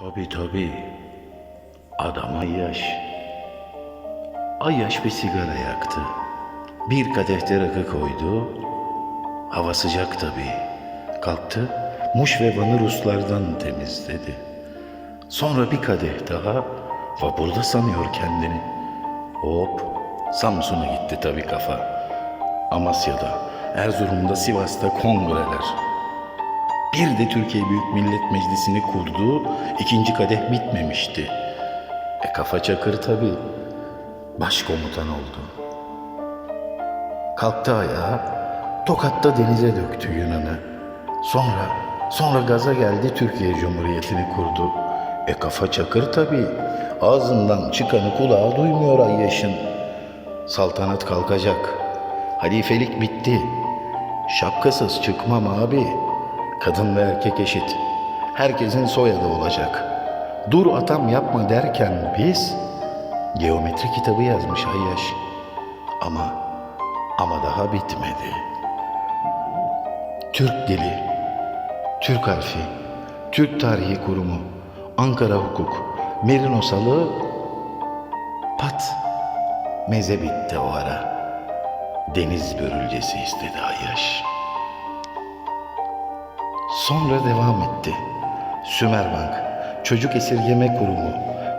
Tabi tabi. Adam Ayyaş. Ayyaş bir sigara yaktı. Bir kadehte rakı koydu. Hava sıcak tabi. Kalktı. Muş ve Van'ı Ruslardan temizledi. Sonra bir kadeh daha. Vapurda sanıyor kendini. Hop. Samsun'a gitti tabi kafa. Amasya'da, Erzurum'da, Sivas'ta kongreler. Bir de Türkiye Büyük Millet Meclisi'ni kurdu, ikinci kadeh bitmemişti. E kafa çakır tabii. Başkomutan oldu. Kalktı ayağa, Tokat'ta denize döktü Yunan'ı. Sonra, sonra gaza geldi Türkiye Cumhuriyeti'ni kurdu. E kafa çakır tabii. Ağzından çıkanı kulağı duymuyor Ayyaş'ın. Saltanat kalkacak. Halifelik bitti. Şapkasız çıkmam abi. Kadın ve erkek eşit. Herkesin soyadı olacak. Dur atam yapma derken biz geometri kitabı yazmış Ayyaş. Ama ama daha bitmedi. Türk dili, Türk harfi, Türk Tarihi Kurumu, Ankara Hukuk, Merinosalı pat meze bitti o ara. Deniz börülcesi istedi Ayyaş. Sonra devam etti. Sümerbank, Çocuk Esirgeme Kurumu,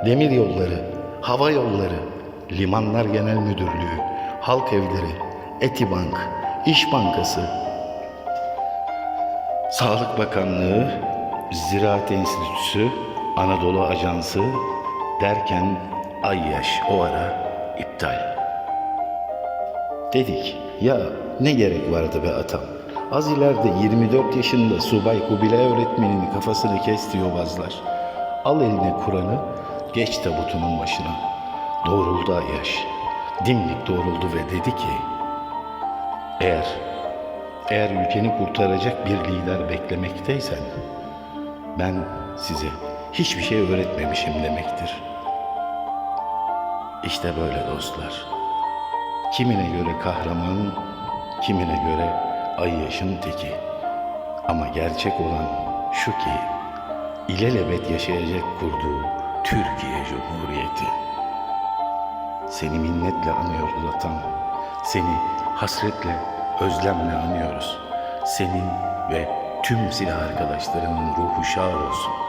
Demir Yolları, Hava Yolları, Limanlar Genel Müdürlüğü, Halk Evleri, Etibank, İş Bankası, Sağlık Bakanlığı, Ziraat Enstitüsü, Anadolu Ajansı derken Ayyaş o ara iptal. Dedik ya ne gerek vardı be atam. Az ileride 24 yaşında Subay Kubilay öğretmeninin kafasını kesti yobazlar. Al eline Kur'an'ı geç tabutunun başına. Doğruldu Ayyaş. Dimdik doğruldu ve dedi ki eğer eğer ülkeni kurtaracak bir lider beklemekteysen ben size hiçbir şey öğretmemişim demektir. İşte böyle dostlar. Kimine göre kahraman, kimine göre ay yaşın teki. Ama gerçek olan şu ki, ilelebet yaşayacak kurduğu Türkiye Cumhuriyeti. Seni minnetle anıyoruz atam. Seni hasretle, özlemle anıyoruz. Senin ve tüm silah arkadaşlarının ruhu şad olsun.